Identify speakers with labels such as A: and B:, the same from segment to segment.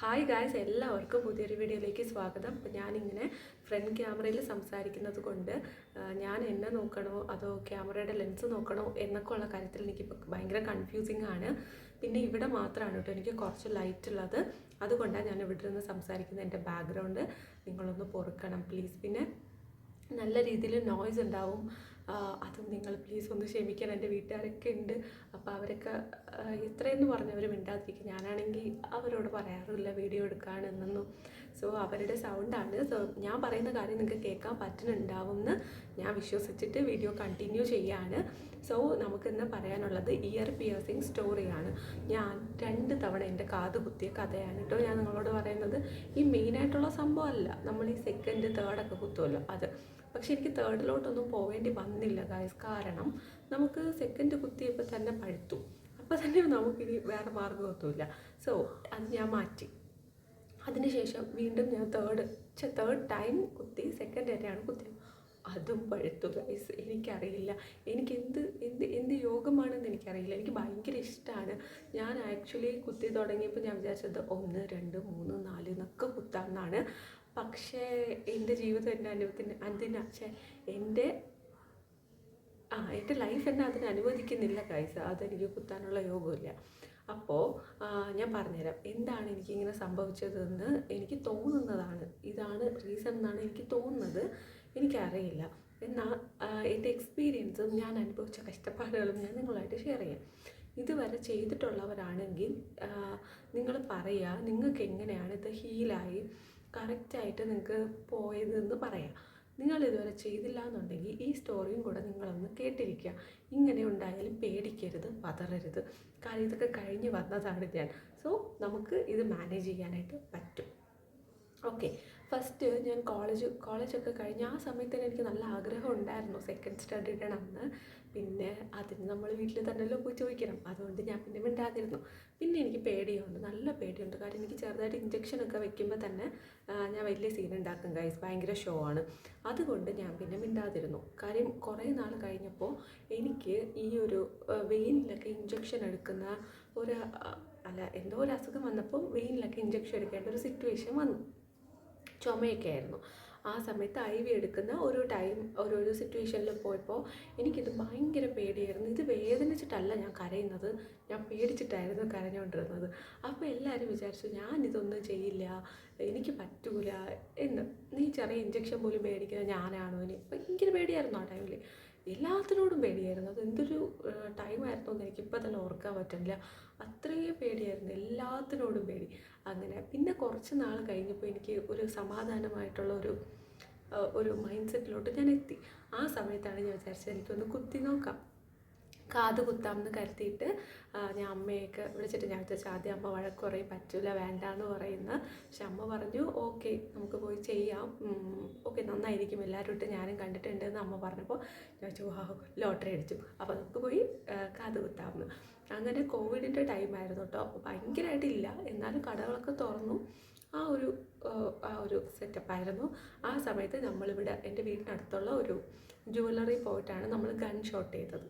A: Hi guys എല്ലാവർക്കും പുതിയൊരു വീഡിയോയിലേക്ക് സ്വാഗതം. അപ്പോൾ ഞാനിങ്ങനെ ഫ്രണ്ട് ക്യാമറയിൽ സംസാരിക്കുന്നത് കൊണ്ട് ഞാൻ എന്നെ നോക്കണോ അതോ ക്യാമറയുടെ ലെൻസ് നോക്കണോ എന്നൊക്കെ ഉള്ള കാര്യത്തിൽ എനിക്ക് ഭയങ്കര കൺഫ്യൂസിങ് ആണ്. പിന്നെ ഇവിടെ മാത്രമാണ് കേട്ടോ എനിക്ക് കുറച്ച് ലൈറ്റ് ഉള്ളത്. അതുകൊണ്ടാണ് ഞാൻ ഇവിടെ നിന്ന് സംസാരിക്കുന്നത് എന്റെ ബാക്ക്ഗ്രൗണ്ട് നിങ്ങളൊന്ന് പൊറുക്കണം പ്ലീസ് പിന്നെ നല്ല രീതിയിൽ നോയ്സ് ഉണ്ടാവും. അതും നിങ്ങൾ പ്ലീസ് ഒന്ന് ക്ഷമിക്കണം. എന്റെ വീട്ടുകാരൊക്കെ ഉണ്ട്. അപ്പോൾ അവരൊക്കെ ഇത്രയെന്ന് പറഞ്ഞവർ മിണ്ടാതിരിക്കും. ഞാനാണെങ്കിൽ അവരോട് പറയാറില്ല വീഡിയോ എടുക്കാനെന്നൊന്നും. സോ അവരുടെ സൗണ്ടാണ്. സോ ഞാൻ പറയുന്ന കാര്യം നിങ്ങൾക്ക് കേൾക്കാൻ പറ്റുന്നുണ്ടാവും എന്ന് ഞാൻ വിശ്വസിച്ചിട്ട് വീഡിയോ കണ്ടിന്യൂ ചെയ്യാണ്. സോ നമുക്കിന്ന് പറയാനുള്ളത് ഇയർ പിയേഴ്സിങ് സ്റ്റോറിയാണ് ഞാൻ രണ്ട് തവണ എന്റെ കാത് കുത്തിയ കഥയാണ് കേട്ടോ ഞാൻ നിങ്ങളോട് പറയുന്നത്. ഈ മെയിനായിട്ടുള്ള സംഭവമല്ല നമ്മൾ ഈ സെക്കൻഡ് തേർഡൊക്കെ കുത്തുമല്ലോ അത് പക്ഷെ എനിക്ക് തേർഡിലോട്ടൊന്നും പോവേണ്ടി വന്നില്ല ഗായസ് കാരണം നമുക്ക് സെക്കൻഡ് കുത്തിയപ്പോൾ തന്നെ പഴുത്തു. അപ്പോൾ തന്നെ നമുക്കിനി വേറെ മാർഗമൊന്നുമില്ല. സോ അത് ഞാൻ മാറ്റി. അതിനുശേഷം വീണ്ടും ഞാൻ തേർഡ് തേർഡ് ടൈം കുത്തി സെക്കൻഡ് വരെയാണ് കുത്തിയത്. അതും പഴുത്തു ഗൈസ് എനിക്കറിയില്ല. എനിക്ക് എന്ത് എന്ത് എന്ത് യോഗമാണെന്ന് എനിക്കറിയില്ല. എനിക്ക് ഭയങ്കര ഇഷ്ടമാണ് ഞാൻ ആക്ച്വലി കുത്തി തുടങ്ങിയപ്പോൾ ഞാൻ വിചാരിച്ചത് ഒന്ന് രണ്ട് മൂന്ന് നാല് എന്നൊക്കെ കുത്താമെന്നാണ്. പക്ഷേ എന്റെ ജീവിതം എന്റെ അനുഭവത്തിന് അതിന് പക്ഷേ എന്റെ ആ എന്റെ ലൈഫ് എന്നെ അതിന് അനുവദിക്കുന്നില്ല കൈസ അതെനിക്ക് കുത്താനുള്ള യോഗമില്ല അപ്പോൾ ഞാൻ പറഞ്ഞുതരാം. എന്താണ് എനിക്കിങ്ങനെ സംഭവിച്ചതെന്ന് എനിക്ക് തോന്നുന്നതാണ്. ഇതാണ് റീസൺ എന്നാണ് എനിക്ക് തോന്നുന്നത്. എനിക്കറിയില്ല. എന്നാൽ എന്റെ എക്സ്പീരിയൻസും ഞാൻ അനുഭവിച്ച കഷ്ടപ്പാടുകളും ഞാൻ നിങ്ങളായിട്ട് ഷെയർ ചെയ്യാം. ഇതുവരെ ചെയ്തിട്ടുള്ളവരാണെങ്കിൽ നിങ്ങൾ പറയുക നിങ്ങൾക്ക് എങ്ങനെയാണ് ഇത് ഹീലായി കറക്റ്റായിട്ട് നിങ്ങൾക്ക് പോയതെന്ന് പറയാം. നിങ്ങൾ ഇതുവരെ ചെയ്തില്ല എന്നുണ്ടെങ്കിൽ ഈ സ്റ്റോറിയും കൂടെ നിങ്ങളൊന്ന് കേട്ടിരിക്കുക. ഇങ്ങനെ ഉണ്ടായാലും പേടിക്കരുത് പതറരുത് കാര്യം ഇതൊക്കെ കഴിഞ്ഞ് വന്നതാണ് ഞാൻ. സോ നമുക്ക് ഇത് മാനേജ് ചെയ്യാനായിട്ട് പറ്റും. ഓക്കെ ഫസ്റ്റ് ഞാൻ കോളേജ് കോളേജൊക്കെ കഴിഞ്ഞ് ആ സമയത്ത് തന്നെ എനിക്ക് നല്ല ആഗ്രഹം ഉണ്ടായിരുന്നു സെക്കൻഡ് സ്റ്റഡി ഇടണമെന്ന്. പിന്നെ അതിന് നമ്മൾ വീട്ടിൽ തന്നെയല്ലോ പോയി ചോദിക്കണം. അതുകൊണ്ട് ഞാൻ പിന്നെ മിണ്ടാതിരുന്നു. പിന്നെ എനിക്ക് പേടിയുണ്ട് നല്ല പേടിയുണ്ട്. കാരണം എനിക്ക് ചെറുതായിട്ട് ഇഞ്ചക്ഷനൊക്കെ വെക്കുമ്പോൾ തന്നെ ഞാൻ വലിയ സീൻ ഉണ്ടാക്കും ഗൈസ് ഭയങ്കര ഷോ ആണ്. അതുകൊണ്ട് ഞാൻ പിന്നെ മിണ്ടാതിരുന്നു. കാര്യം കുറേ നാൾ കഴിഞ്ഞപ്പോൾ എനിക്ക് ഈ ഒരു വെയിനിലൊക്കെ ഇഞ്ചക്ഷൻ എടുക്കുന്ന ഒരു അല്ല എന്തോ ഒരു അസുഖം വന്നപ്പോൾ വെയിനിലൊക്കെ ഇഞ്ചക്ഷൻ എടുക്കേണ്ട ഒരു സിറ്റുവേഷൻ വന്നു. ചുമയൊക്കെ ആയിരുന്നു ആ സമയത്ത് ഐ വി എടുക്കുന്ന ഒരു ടൈം ഓരോരോ സിറ്റുവേഷനിൽ പോയപ്പോൾ എനിക്കിത് ഭയങ്കര പേടിയായിരുന്നു. ഇത് വേദനിച്ചിട്ടല്ല ഞാൻ കരയുന്നത്. ഞാൻ പേടിച്ചിട്ടായിരുന്നു കരഞ്ഞുകൊണ്ടിരുന്നത് അപ്പോൾ എല്ലാവരും വിചാരിച്ചു ഞാൻ ഇതൊന്നും ചെയ്യില്ല. എനിക്ക് പറ്റൂല. എന്ന് നീ ചെറിയ ഇഞ്ചക്ഷൻ പോലും മേടിക്കുന്ന ഞാനാണോ? ഇനി ഭയങ്കര പേടിയായിരുന്നു ആ ടൈമിൽ എല്ലാത്തിനോടും പേടിയായിരുന്നു. അത് എന്തൊരു ടൈമായിരുന്നു എന്ന് എനിക്കിപ്പോൾ തന്നെ ഓർക്കാൻ പറ്റുന്നില്ല. അത്രയും പേടിയായിരുന്നു എല്ലാത്തിനോടും പേടി. അങ്ങനെ പിന്നെ കുറച്ച് നാൾ കഴിഞ്ഞപ്പോൾ എനിക്ക് ഒരു സമാധാനമായിട്ടുള്ള ഒരു ഒരു മൈൻഡ് സെറ്റിലോട്ട് ഞാൻ എത്തി. ആ സമയത്താണ് ഞാൻ വിചാരിച്ചത് എനിക്കൊന്ന് കുത്തി നോക്കാം. കാത് കുത്താമെന്ന് കരുതിയിട്ട് ഞാൻ അമ്മയൊക്കെ വിളിച്ചിട്ട് ഞാൻ വിചാരിച്ചു ആദ്യം അമ്മ വഴക്ക് പറയും പറ്റില്ല വേണ്ട എന്ന് പറയുന്ന. പക്ഷെ അമ്മ പറഞ്ഞു ഓക്കെ നമുക്ക് പോയി ചെയ്യാം. ഓക്കെ നന്നായിരിക്കും. എല്ലാവരും ഇട്ട് ഞാനും കണ്ടിട്ടുണ്ട് എന്ന് അമ്മ പറഞ്ഞപ്പോൾ ഞാൻ വെച്ചു ലോട്ടറി അടിച്ചു. അപ്പോൾ നമുക്ക് പോയി കാത് കുത്താമെന്ന്. അങ്ങനെ കോവിഡിന്റെ ടൈമായിരുന്നു കേട്ടോ. ഭയങ്കരമായിട്ടില്ല എന്നാലും കടകളൊക്കെ തുറന്നു. ആ ഒരു ആ ഒരു സെറ്റപ്പായിരുന്നു ആ സമയത്ത് നമ്മളിവിടെ എന്റെ വീടിനടുത്തുള്ള ഒരു ജുവല്ലറി പോയിട്ടാണ് നമ്മൾ ഗൺ ഷോട്ട് ചെയ്തത്.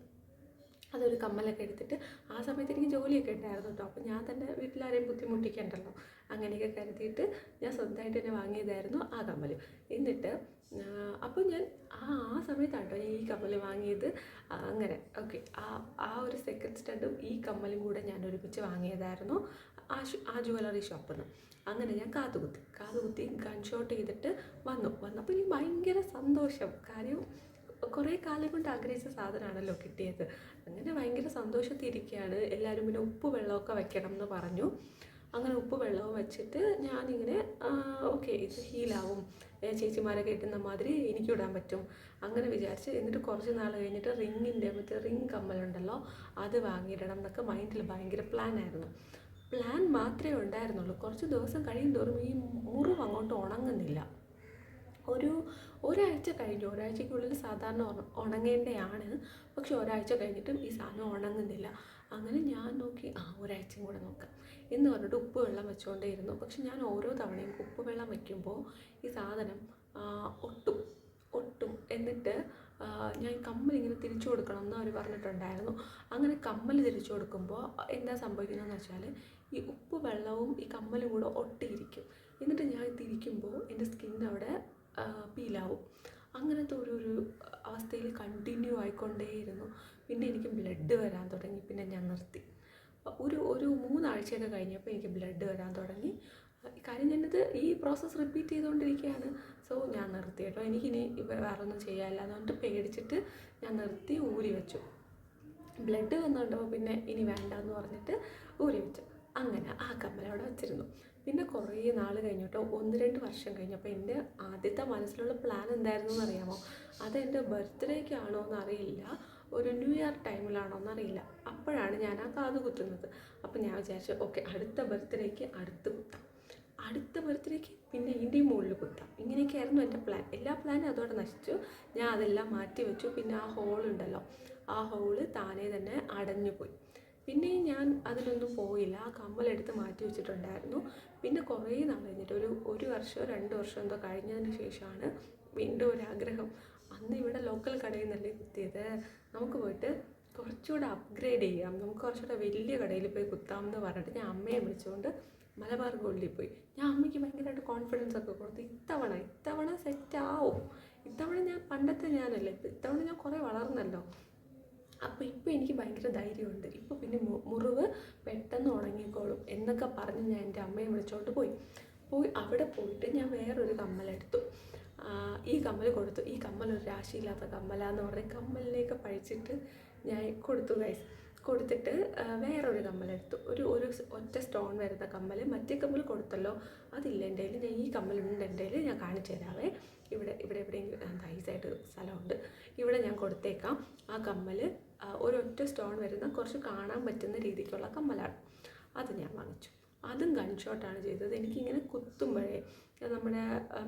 A: അതൊരു കമ്മലൊക്കെ എടുത്തിട്ട് ആ സമയത്ത് എനിക്ക് ജോലിയൊക്കെ ഉണ്ടായിരുന്നു കേട്ടോ അപ്പോൾ ഞാൻ തന്നെ വീട്ടിലാരെയും ബുദ്ധിമുട്ടിക്കണ്ടല്ലോ. അങ്ങനെയൊക്കെ കരുതിയിട്ട് ഞാൻ സ്വന്തമായിട്ട് തന്നെ വാങ്ങിയതായിരുന്നു ആ കമ്മൽ എന്നിട്ട് അപ്പോൾ ഞാൻ ആ ആ സമയത്താണ് കേട്ടോ ഈ കമ്മൽ വാങ്ങിയത്. അങ്ങനെ ഓക്കെ. ആ ആ ഒരു സെക്കൻഡ് സ്റ്റഡും ഈ കമ്മലും കൂടെ ഞാൻ ഒരുമിച്ച് വാങ്ങിയതായിരുന്നു ആ ആ ജുവലറി ഷോപ്പിൽ നിന്ന് അങ്ങനെ ഞാൻ കാതുകുത്തി. കാതുകുത്തി ഗൺ ഷോട്ട് ചെയ്തിട്ട് വന്നു. വന്നപ്പോൾ എനിക്ക് ഭയങ്കര സന്തോഷം. കാര്യം കുറേ കാലം കൊണ്ട് ആഗ്രഹിച്ച സാധനമാണല്ലോ കിട്ടിയത്. അങ്ങനെ ഭയങ്കര സന്തോഷത്തിരിക്കുകയാണ് എല്ലാവരും പിന്നെ ഉപ്പ് വെള്ളമൊക്കെ വെക്കണം എന്ന് പറഞ്ഞു. അങ്ങനെ ഉപ്പ് വെള്ളവും വെച്ചിട്ട് ഞാനിങ്ങനെ ഓക്കെ ഇത് ഹീലാവും ചേച്ചിമാരെ ഇട്ടുന്ന മാതിരി എനിക്ക് ഇടാൻ പറ്റും. അങ്ങനെ വിചാരിച്ച് എന്നിട്ട് കുറച്ച് നാൾ കഴിഞ്ഞിട്ട് റിങ്ങിന്റെ മറ്റേ റിങ് കമ്മലുണ്ടല്ലോ അത് വാങ്ങിയിടണം എന്നൊക്കെ മൈൻഡിൽ ഭയങ്കര പ്ലാൻ ആയിരുന്നു. പ്ലാൻ മാത്രമേ ഉണ്ടായിരുന്നുള്ളൂ. കുറച്ച് ദിവസം കഴിയും തോറും ഈ മുറിവ് അങ്ങോട്ട് ഉണങ്ങുന്നില്ല. ഒരു ഒരാഴ്ച കഴിഞ്ഞു. ഒരാഴ്ചയ്ക്കുള്ളിൽ സാധാരണ ഉണ- ഉണങ്ങേണ്ടതാണ് പക്ഷെ ഒരാഴ്ച കഴിഞ്ഞിട്ടും ഈ സാധനം ഉണങ്ങുന്നില്ല. അങ്ങനെ ഞാൻ നോക്കി ആ ഒരാഴ്ചയും കൂടെ നോക്കാം. എന്ന് പറഞ്ഞിട്ട് ഉപ്പ് വെള്ളം വെച്ചുകൊണ്ടേ ഇരുന്നു പക്ഷെ ഞാൻ ഓരോ തവണയും ഉപ്പ് വെള്ളം വയ്ക്കുമ്പോൾ ഈ സാധനം ഒട്ടും ഒട്ടും എന്നിട്ട് ഞാൻ കമ്മൽ ഇങ്ങനെ തിരിച്ചു കൊടുക്കണം എന്ന് അവർ പറഞ്ഞിട്ടുണ്ടായിരുന്നു. അങ്ങനെ കമ്മൽ തിരിച്ചു കൊടുക്കുമ്പോൾ എന്താ സംഭവിക്കുന്നതെന്ന് വെച്ചാൽ ഈ ഉപ്പ് വെള്ളവും ഈ കമ്മലും കൂടെ ഒട്ടിയിരിക്കും. എന്നിട്ട് ഞാൻ തിരിക്കുമ്പോൾ എന്റെ സ്കിൻ അവിടെ പീലാവും. അങ്ങനത്തെ ഒരു ഒരു അവസ്ഥയിൽ കണ്ടിന്യൂ ആയിക്കൊണ്ടേയിരുന്നു. പിന്നെ എനിക്ക് ബ്ലഡ് വരാൻ തുടങ്ങി പിന്നെ ഞാൻ നിർത്തി. ഒരു ഒരു മൂന്നാഴ്ചയൊക്കെ കഴിഞ്ഞപ്പോൾ എനിക്ക് ബ്ലഡ് വരാൻ തുടങ്ങി. കാര്യം ഞാനത് ഈ പ്രോസസ്സ് റിപ്പീറ്റ് ചെയ്തുകൊണ്ടിരിക്കുകയാണ് സോ ഞാൻ നിർത്തി കേട്ടോ. എനിക്കിനി വേറെ ഒന്നും ചെയ്യാനില്ല. അതുകൊണ്ട് പേടിച്ചിട്ട് ഞാൻ നിർത്തി ഊരി വെച്ചു. ബ്ലഡ് വന്നുകൊണ്ടപ്പോൾ പിന്നെ ഇനി വേണ്ട എന്ന് പറഞ്ഞിട്ട് ഊരി വെച്ചു. അങ്ങനെ ആ കമ്മൽ അവിടെ വെച്ചിരുന്നു. പിന്നെ കുറേ നാൾ കഴിഞ്ഞിട്ടോ ഒന്ന് രണ്ട് വർഷം കഴിഞ്ഞപ്പോൾ എന്റെ ആദ്യത്തെ മനസ്സിലുള്ള പ്ലാൻ എന്തായിരുന്നു എന്നറിയാമോ അത് എന്റെ ബർത്ത്ഡേക്കാണോ എന്നറിയില്ല. ഒരു ന്യൂ ഇയർ ടൈമിലാണോ എന്നറിയില്ല. അപ്പോഴാണ് ഞാൻ ആ കാത് കുത്തുന്നത്. അപ്പോൾ ഞാൻ വിചാരിച്ചു ഓക്കെ അടുത്ത ബർത്ത്ഡേക്ക് അടുത്ത് കുത്താം. അടുത്ത ബർത്ത്ഡേക്ക് പിന്നെ ഇതിന്റെ മുകളിൽ കുത്താം. ഇങ്ങനെയൊക്കെയായിരുന്നു എന്റെ പ്ലാൻ എല്ലാ പ്ലാനും അതോടെ നശിച്ചു. ഞാൻ അതെല്ലാം മാറ്റി വെച്ചു പിന്നെ ആ ഹോളുണ്ടല്ലോ ആ ഹോൾ താനേ തന്നെ അടഞ്ഞു പോയി പിന്നെ ഞാൻ അതിലൊന്നും പോയില്ല. ആ കമ്മലെടുത്ത് മാറ്റി വെച്ചിട്ടുണ്ടായിരുന്നു. പിന്നെ കുറേ നാൾ കഴിഞ്ഞിട്ട് ഒരു ഒരു വർഷമോ രണ്ട് വർഷമോ എന്തോ കഴിഞ്ഞതിന് ശേഷമാണ് വീണ്ടും ഒരാഗ്രഹം. അന്ന് ഇവിടെ ലോക്കൽ കടയിൽ നിന്നല്ലേ കുത്തിയത്. നമുക്ക് പോയിട്ട് കുറച്ചുകൂടെ അപ്ഗ്രേഡ് ചെയ്യാം. നമുക്ക് കുറച്ചുകൂടെ വലിയ കടയിൽ പോയി കുത്താം എന്ന് പറഞ്ഞിട്ട് ഞാൻ അമ്മയെ വിളിച്ചുകൊണ്ട് മലബാർ ഗോൾഡിൽ പോയി. ഞാൻ അമ്മയ്ക്ക് ഭയങ്കരമായിട്ട് കോൺഫിഡൻസ് ഒക്കെ കൊടുത്തു. ഇത്തവണ ഇത്തവണ സെറ്റ് ആവും. ഇത്തവണ ഞാൻ പണ്ടത്തെ ഞാനല്ലേ ഇത്തവണ ഞാൻ കുറേ വളർന്നല്ലോ. അപ്പോൾ ഇപ്പോൾ എനിക്ക് ഭയങ്കര ധൈര്യമുണ്ട്. ഇപ്പോൾ പിന്നെ മുറിവ് പെട്ടെന്ന് ഉണങ്ങിക്കോളും എന്നൊക്കെ പറഞ്ഞ് ഞാൻ എന്റെ അമ്മയെ വിളിച്ചോട്ട് പോയി. പോയി അവിടെ പോയിട്ട് ഞാൻ വേറൊരു കമ്മലെടുത്തു. ഈ കമ്മൽ കൊടുത്തു. ഈ കമ്മൽ ഒരു രാശിയില്ലാത്ത കമ്മലാന്ന് പറഞ്ഞ് കമ്മലിലേക്ക് പഴിച്ചിട്ട് ഞാൻ കൊടുത്തു ഗൈസ് കൊടുത്തിട്ട് വേറൊരു കമ്മലെടുത്തു. ഒരു ഒരു ഒറ്റ സ്റ്റോൺ വരുന്ന കമ്മൽ മറ്റേ കമ്മൽ കൊടുത്തല്ലോ. അതില്ല എന്റെ കയ്യിൽ ഞാൻ ഈ കമ്മലുണ്ട് എന്റെ കയ്യിൽ ഞാൻ കാണിച്ചു തരാവേ ഇവിടെ ഇവിടെ എവിടെയെങ്കിലും നൈസായിട്ട് സ്ഥലമുണ്ട്. ഇവിടെ ഞാൻ കൊടുത്തേക്കാം. ആ കമ്മൽ ഒരൊറ്റ സ്റ്റോൺ വരുന്ന കുറച്ച് കാണാൻ പറ്റുന്ന രീതിക്കുള്ള കമ്മലാണ്. അത് ഞാൻ വാങ്ങിച്ചു. അതും ഗൺ ഷോട്ടാണ് ചെയ്തത്. എനിക്കിങ്ങനെ കുത്തുമ്പോഴേ നമ്മുടെ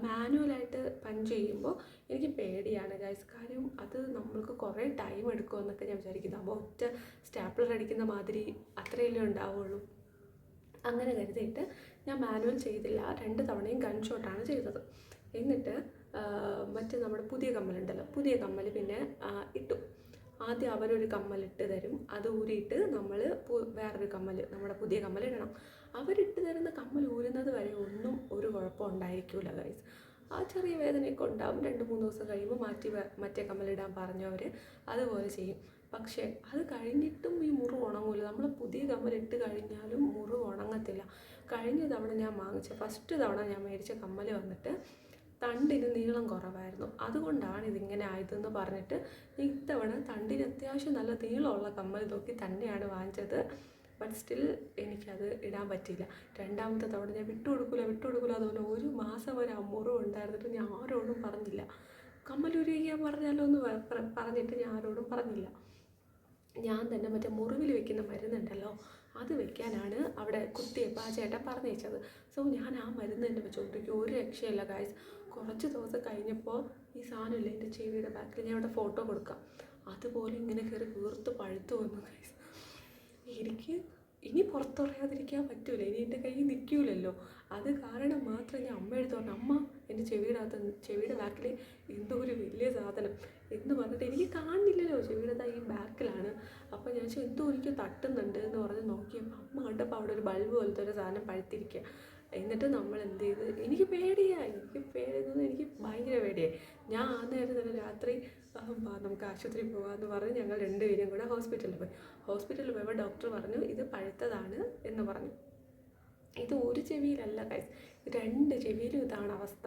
A: മാനുവലായിട്ട് പഞ്ച് ചെയ്യുമ്പോൾ എനിക്ക് പേടിയാണ് ഗൈസ് കാര്യം അത് നമ്മൾക്ക് കുറേ ടൈം എടുക്കുമെന്നൊക്കെ ഞാൻ വിചാരിക്കുന്നു. അപ്പോൾ ഒറ്റ സ്റ്റാപ്ലർ അടിക്കുന്ന മാതിരി അത്രയല്ലേ ഉണ്ടാവുള്ളൂ. അങ്ങനെ കരുതിയിട്ട് ഞാൻ മാനുവൽ ചെയ്തില്ല. രണ്ട് തവണയും ഗൺ ഷോട്ടാണ് ചെയ്തത്. എന്നിട്ട് മറ്റ് നമ്മുടെ പുതിയ കമ്മലുണ്ടല്ലോ. പുതിയ കമ്മൽ പിന്നെ ഇട്ടു. ആദ്യം അവരൊരു കമ്മലിട്ട് തരും. അത് ഊരിയിട്ട് നമ്മൾ വേറൊരു കമ്മൽ നമ്മുടെ പുതിയ കമ്മൽ ഇടണം. അവരിട്ട് തരുന്ന കമ്മൽ ഊരുന്നത് വരെ ഒന്നും ഒരു കുഴപ്പം ഉണ്ടായിരിക്കില്ല ഗൈസ് ആ ചെറിയ വേദനയൊക്കെ ഉണ്ടാവും. രണ്ട് മൂന്ന് ദിവസം കഴിയുമ്പോൾ മാറ്റി മറ്റേ കമ്മലിടാൻ പറഞ്ഞവർ അതുപോലെ ചെയ്യും. പക്ഷേ അത് കഴിഞ്ഞിട്ടും ഈ മുറിവ് ഉണങ്ങൂല. നമ്മൾ പുതിയ കമ്മലിട്ട് കഴിഞ്ഞാലും മുറിവ് ഉണങ്ങത്തില്ല. കഴിഞ്ഞ തവണ ഞാൻ വാങ്ങിച്ച ഫസ്റ്റ് തവണ ഞാൻ മേടിച്ച കമ്മൽ വന്നിട്ട് തണ്ടിന് നീളം കുറവായിരുന്നു. അതുകൊണ്ടാണ് ഇതിങ്ങനെ ആയതെന്ന് പറഞ്ഞിട്ട് ഇത്തവണ തണ്ടിന് അത്യാവശ്യം നല്ല നീളമുള്ള കമ്മൽ നോക്കി തന്നെയാണ് വാങ്ങിച്ചത്. ബട്ട് സ്റ്റിൽ എനിക്കത് ഇടാൻ പറ്റിയില്ല. രണ്ടാമത്തെ തവണ ഞാൻ വിട്ടുകൊടുക്കില്ല വിട്ടുകൊടുക്കില്ല അതുപോലെ ഒരു മാസം വരെ അമ്മൂറും ഉണ്ടായിരുന്നിട്ട് ഞാൻ ആരോടും പറഞ്ഞില്ല. കമ്മലുരിക്കാൻ പറഞ്ഞാലോ എന്ന് പറഞ്ഞിട്ട് ഞാൻ ആരോടും പറഞ്ഞില്ല. ഞാൻ തന്നെ മറ്റേ മുറിവിൽ വെക്കുന്ന മരുന്നുണ്ടല്ലോ അത് വെക്കാനാണ് അവിടെ കുത്തിയപ്പോൾ ആ ചേട്ടൻ പറഞ്ഞയച്ചത്. സോ ഞാൻ ആ മരുന്ന് തന്നെ വെച്ചുകൊണ്ടിരിക്കും ഒരു രക്ഷയില്ല ഗായ്സ് കുറച്ച് ദിവസം കഴിഞ്ഞപ്പോൾ ഈ സാധനമില്ലേ എന്റെ ചെവിയുടെ ബാക്കിൽ ഞാൻ അവിടെ ഫോട്ടോ കൊടുക്കാം. അതുപോലെ ഇങ്ങനെ കയറി വീർത്ത് പഴുത്ത് വന്നു എനിക്ക് ഇനി പുറത്തുറയാതിരിക്കാൻ പറ്റൂല. ഇനി എന്റെ കയ്യിൽ നിൽക്കൂലല്ലോ. അത് കാരണം മാത്രം ഞാൻ അമ്മ എടുത്തു പറഞ്ഞു അമ്മ എന്റെ ചെവിയുടെ അകത്ത് ചെവിയുടെ ബാക്കിൽ എന്തോ ഒരു വലിയ സാധനം. എന്ന് പറഞ്ഞിട്ട് എനിക്ക് കാണുന്നില്ലല്ലോ ചെവിയുടെ ഈ ബാക്കിലാണ് അപ്പോൾ ഞാൻ എന്തോ എനിക്ക് തട്ടുന്നുണ്ട്? എന്ന് പറഞ്ഞ് നോക്കിയപ്പോൾ അമ്മ കണ്ടപ്പോൾ അവിടെ ഒരു ബൾബ് പോലത്തെ ഒരു സാധനം പഴുത്തിരിക്കുക എന്നിട്ട് നമ്മൾ എന്ത് ചെയ്ത് എനിക്ക് പേടിയായി എനിക്ക് പേടിയെന്ന് എനിക്ക് ഭയങ്കര പേടിയായി ഞാൻ ആ നേരം തന്നെ രാത്രി നമുക്ക് ആശുപത്രിയിൽ പോകാമെന്ന് പറഞ്ഞ് ഞങ്ങൾ രണ്ടുപേരും കൂടെ ഹോസ്പിറ്റലിൽ പോയി. ഹോസ്പിറ്റലിൽ പോയപ്പോൾ ഡോക്ടർ പറഞ്ഞു ഇത് പഴുത്തതാണ് എന്ന് പറഞ്ഞു. ഇത് ഒരു ചെവിയിലല്ല കൈസ് രണ്ട് ചെവിയിലും ഇതാണ് അവസ്ഥ.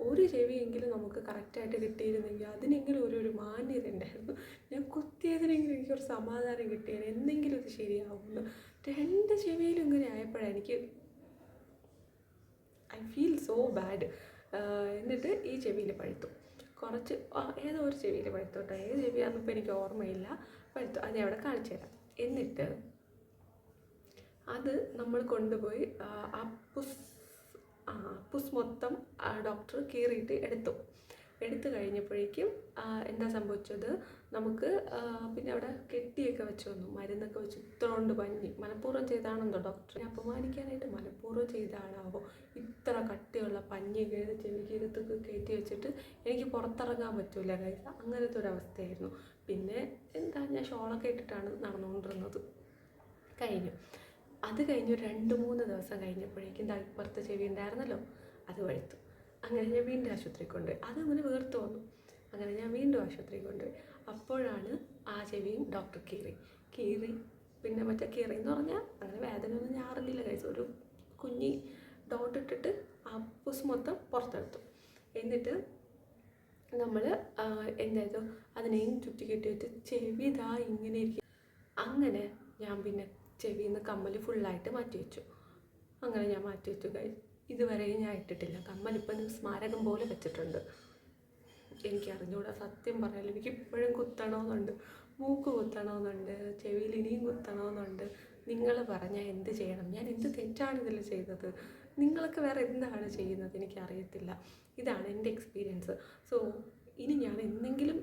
A: ഒരു ചെവിയെങ്കിലും നമുക്ക് കറക്റ്റായിട്ട് കിട്ടിയിരുന്നെങ്കിൽ അതിനെങ്കിലും ഒരു ഒരു മാന്യത ഉണ്ടായിരുന്നു. ഞാൻ കുത്തിയതിനെങ്കിലും എനിക്കൊരു സമാധാനം കിട്ടിയത് എന്തെങ്കിലും ഇത് ശരിയാവുമെന്ന്. രണ്ട് ചെവിയിലും ഇങ്ങനെ ആയപ്പോഴാണ് എനിക്ക് ഐ ഫീൽ സോ ബാഡ് എന്നിട്ട് ഈ ചെവിയിൽ പഴുത്തു. കുറച്ച് ആ, ഏതോ ഒരു ചെവിയിൽ പഴുത്തു കേട്ടോ. ഏത് ചെവിയാണെന്ന് ഇപ്പോൾ എനിക്ക് ഓർമ്മയില്ല. പഴുത്തു. അത് അവിടെ കാണിച്ചു തരാം. എന്നിട്ട് അത് നമ്മൾ കൊണ്ടുപോയി ആ, ആ പുസ് ആ പുസ് മൊത്തം ഡോക്ടർ കീറിയിട്ട് എടുത്തു. എടുത്തു കഴിഞ്ഞപ്പോഴേക്കും എന്താ സംഭവിച്ചത്? നമുക്ക് പിന്നെ അവിടെ കെട്ടിയൊക്കെ വെച്ച് വന്നു. മരുന്നൊക്കെ വെച്ച് ഇത്ര കൊണ്ട് പഞ്ഞി. മനഃപൂർവം ചെയ്താണെന്തോ ഡോക്ടറെ അപമാനിക്കാനായിട്ട് മനഃപൂർവം ചെയ്താണാവോ? ഇത്ര കട്ടിയുള്ള പഞ്ഞി കയറി ചെവിക്കീരത്തൊക്കെ കയറ്റി വെച്ചിട്ട് എനിക്ക് പുറത്തിറങ്ങാൻ പറ്റൂല കൈസ അങ്ങനത്തെ ഒരു അവസ്ഥയായിരുന്നു. പിന്നെ എന്താ ഞാൻ ഷോളൊക്കെ ഇട്ടിട്ടാണ് നടന്നുകൊണ്ടിരുന്നത്. കഴിഞ്ഞു. അത് കഴിഞ്ഞ് രണ്ട് മൂന്ന് ദിവസം കഴിഞ്ഞപ്പോഴേക്കും ഇപ്പുറത്തെ ചെവി ഉണ്ടായിരുന്നല്ലോ അത് വഴുത്തു. അങ്ങനെ ഞാൻ വീണ്ടും ആശുപത്രി കൊണ്ടുപോയി. അത് അങ്ങനെ വീർത്ത് വന്നു. അങ്ങനെ ഞാൻ വീണ്ടും ആശുപത്രി കൊണ്ടുപോയി. അപ്പോഴാണ് ആ ചെവിയും ഡോക്ടർ കീറി. കീറി പിന്നെ മറ്റേ കീറി എന്ന് പറഞ്ഞാൽ അങ്ങനെ വേദനയൊന്നും ഞാൻ അറിഞ്ഞില്ല കഴിച്ചു ഒരു കുഞ്ഞി ഡോട്ട് ഇട്ടിട്ട് ആ പുസ് മൊത്തം പുറത്തെടുത്തു. എന്നിട്ട് നമ്മൾ എന്തായത് അതിനെയും ചുറ്റി കെട്ടിയിട്ട് ചെവി ഇതാ ഇങ്ങനെ ഇരിക്കും അങ്ങനെ ഞാൻ പിന്നെ ചെവിയിൽ നിന്ന് കമ്മൽ ഫുള്ളായിട്ട് മാറ്റി വെച്ചു. അങ്ങനെ ഞാൻ മാറ്റി വെച്ചു കൈ ഇതുവരെയും ഞാൻ ഇട്ടിട്ടില്ല. കമ്മൽ ഇപ്പം സ്മാരകം പോലെ വെച്ചിട്ടുണ്ട്. എനിക്ക് സത്യം പറയാൻ എനിക്ക് ഇപ്പോഴും കുത്തണമെന്നുണ്ട്. മൂക്ക് കുത്തണമെന്നുണ്ട് ചെവിയിൽ ഇനിയും കുത്തണമെന്നുണ്ട്. നിങ്ങൾ പറഞ്ഞാൽ എന്ത് ചെയ്യണം? ഞാൻ എന്ത് തെറ്റാണ് ഇതിൽ ചെയ്തത്? നിങ്ങളൊക്കെ വേറെ എന്താണ് ചെയ്യുന്നത്? എനിക്കറിയത്തില്ല. ഇതാണ് എന്റെ എക്സ്പീരിയൻസ്. സോ ഇനി ഞാൻ എന്തെങ്കിലും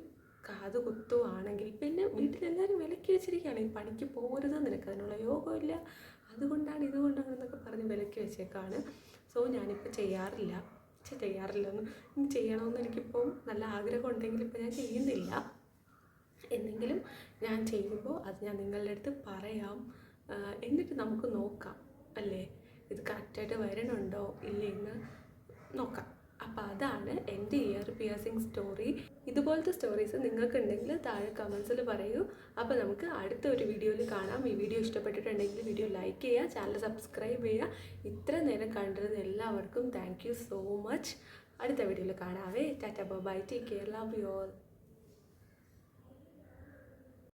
A: കാത് കുത്തുവാണെങ്കിൽ പിന്നെ വീട്ടിലെല്ലാവരും വിലക്കി വെച്ചിരിക്കുകയാണ്. ഈ പണിക്ക് പോകരുത് നിനക്ക് അതിനുള്ള യോഗമില്ല. അതുകൊണ്ടാണ് ഇതുകൊണ്ടാണ് എന്നൊക്കെ പറഞ്ഞ് വിലക്കി വെച്ചേക്കാണ്. സോ ഞാനിപ്പോൾ ചെയ്യാറില്ല. പക്ഷെ ചെയ്യാറില്ലെന്ന്. ഇനി ചെയ്യണമെന്ന് എനിക്കിപ്പം നല്ല ആഗ്രഹം ഉണ്ടെങ്കിൽ ഇപ്പം ഞാൻ ചെയ്യുന്നില്ല. എന്തെങ്കിലും ഞാൻ ചെയ്യുമ്പോൾ അത് ഞാൻ നിങ്ങളുടെ അടുത്ത് പറയാം. എന്നിട്ട് നമുക്ക് നോക്കാം അല്ലേ? ഇത് കറക്റ്റായിട്ട് വരണുണ്ടോ? ഇല്ലെന്ന് നോക്കാം. അപ്പോൾ അതാണ് എന്റെ ഇയർ പിയേഴ്സിങ് സ്റ്റോറി ഇതുപോലത്തെ സ്റ്റോറീസ് നിങ്ങൾക്കുണ്ടെങ്കിൽ താഴെ കമൻസിൽ പറയൂ. അപ്പോൾ നമുക്ക് അടുത്ത ഒരു വീഡിയോയിൽ കാണാം. ഈ വീഡിയോ ഇഷ്ടപ്പെട്ടിട്ടുണ്ടെങ്കിൽ വീഡിയോ ലൈക്ക് ചെയ്യുക ചാനൽ സബ്സ്ക്രൈബ് ചെയ്യുക. ഇത്ര നേരം കണ്ടിരുന്ന എല്ലാവർക്കും താങ്ക് സോ മച്ച് അടുത്ത വീഡിയോയിൽ കാണാവേ. Tata bye take care love you all